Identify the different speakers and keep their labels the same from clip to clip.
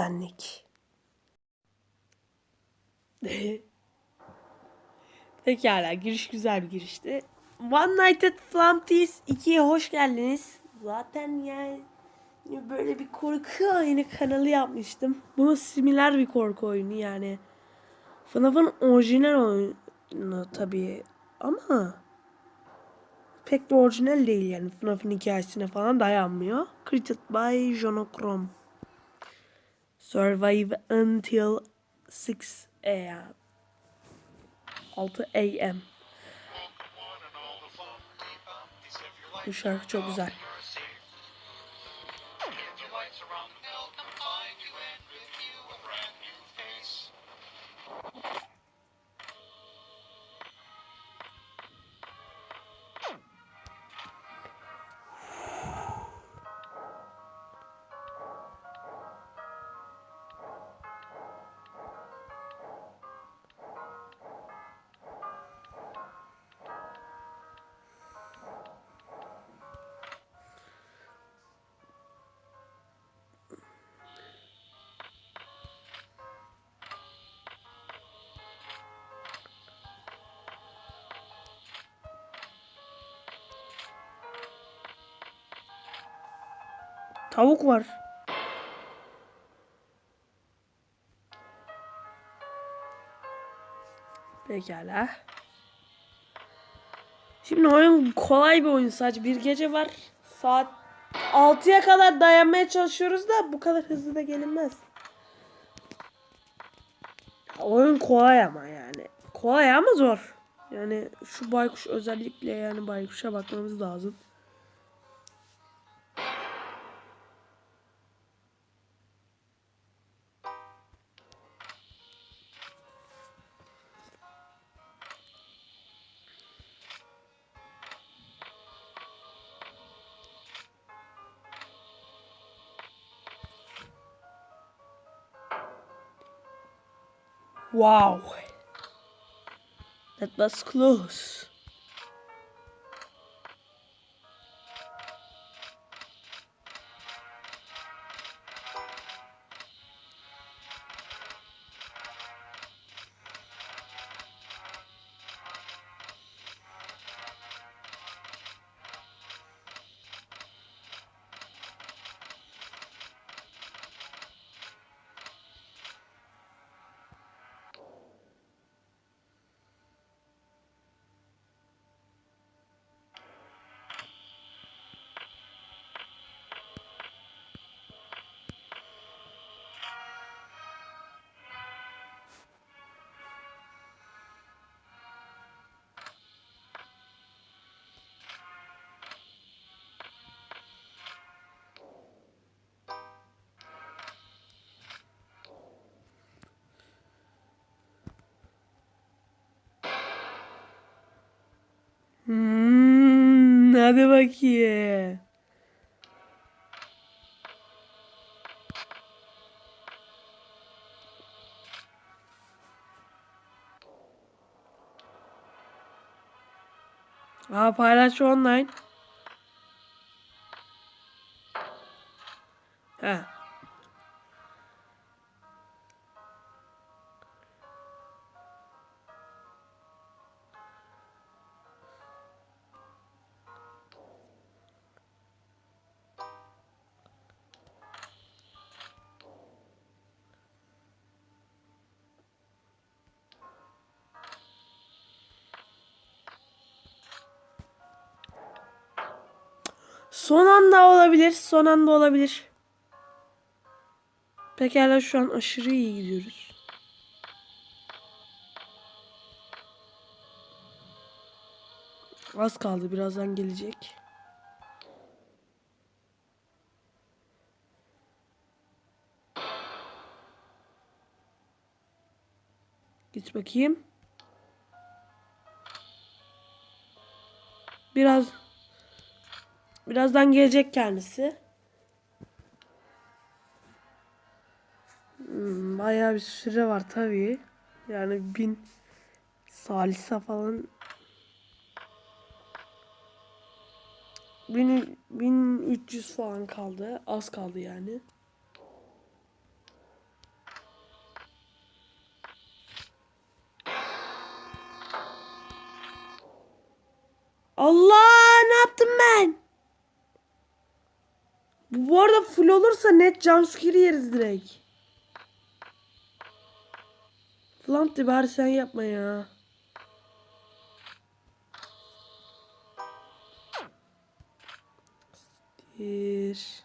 Speaker 1: benlik. Pekala giriş güzel bir girişti. One Night at Atlantis 2'ye hoş geldiniz. Zaten yani böyle bir korku oyunu kanalı yapmıştım. Bu similar bir korku oyunu yani. FNAF'ın orijinal oyunu tabii ama pek de orijinal değil yani. FNAF'ın hikayesine falan dayanmıyor. Created by Jonochrome. Survive until 6 a.m. 6 a.m. Bu şarkı çok güzel. Tavuk var. Pekala. Şimdi oyun kolay bir oyun sadece bir gece var. Saat 6'ya kadar dayanmaya çalışıyoruz da bu kadar hızlı da gelinmez. Oyun kolay ama yani. Kolay ama zor. Yani şu baykuş özellikle yani baykuşa bakmamız lazım. Wow. That was close. Hadi bakayım. Aa paylaş online. Son anda olabilir. Son anda olabilir. Pekala şu an aşırı iyi gidiyoruz. Az kaldı. Birazdan gelecek. Git bakayım. Biraz Birazdan gelecek kendisi. Hmm, bayağı bir süre var tabii. Yani bin salisa falan 1300 falan kaldı. Az kaldı yani. Allah ne yaptım ben? Bu, arada full olursa net jumpscare yeriz direkt. Flumpty bari sen yapma ya. Bir.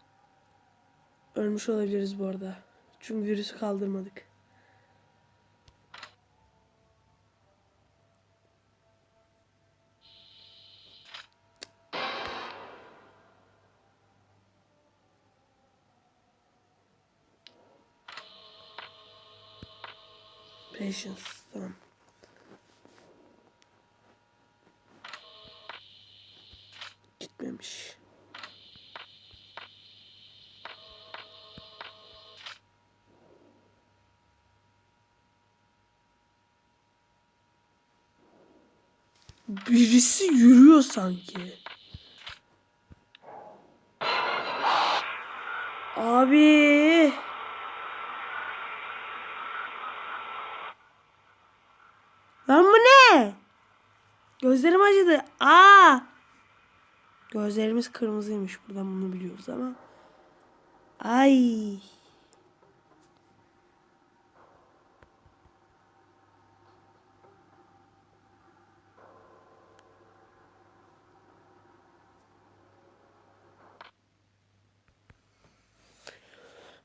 Speaker 1: Ölmüş olabiliriz bu arada. Çünkü virüsü kaldırmadık. Patience. Tamam. Gitmemiş. Birisi yürüyor sanki. Abi. Lan bu ne? Gözlerim acıdı. Aa! Gözlerimiz kırmızıymış. Buradan bunu biliyoruz ama. Ay.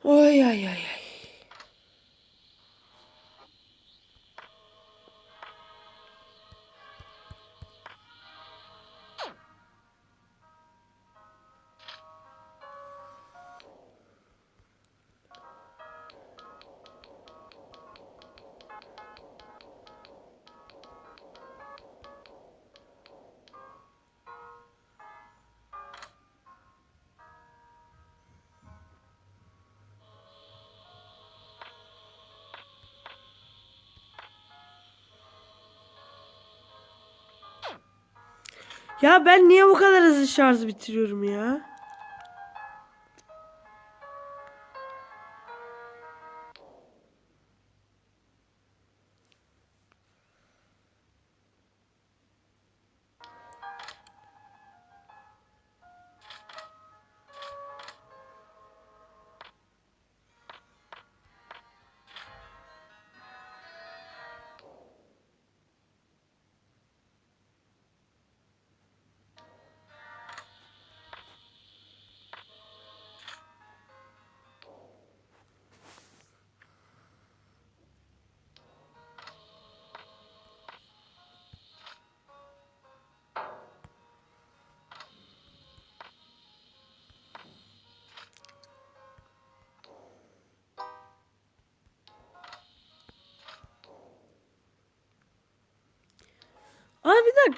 Speaker 1: Ay ay ay ay. Ya ben niye bu kadar hızlı şarjı bitiriyorum ya?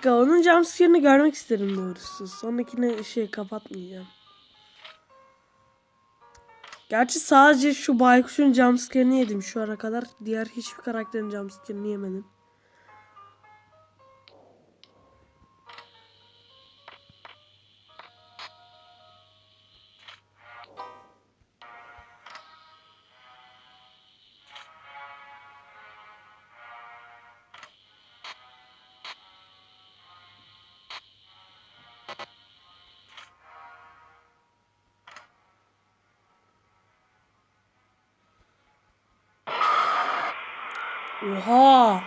Speaker 1: Dakika onun jumpscare'ını görmek isterim doğrusu. Sonrakine şey kapatmayacağım. Gerçi sadece şu baykuşun jumpscare'ını yedim şu ana kadar. Diğer hiçbir karakterin jumpscare'ını yemedim. Oha!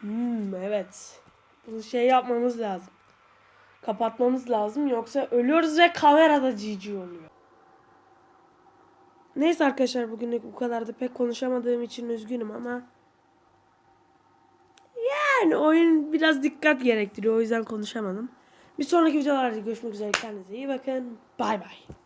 Speaker 1: Hmm, evet. Bu şey yapmamız lazım. Kapatmamız lazım yoksa ölüyoruz ve kamerada GG oluyor. Neyse arkadaşlar bugünlük bu kadar da pek konuşamadığım için üzgünüm ama yani oyun biraz dikkat gerektiriyor o yüzden konuşamadım. Bir sonraki videolarda görüşmek üzere kendinize iyi bakın. Bay bay.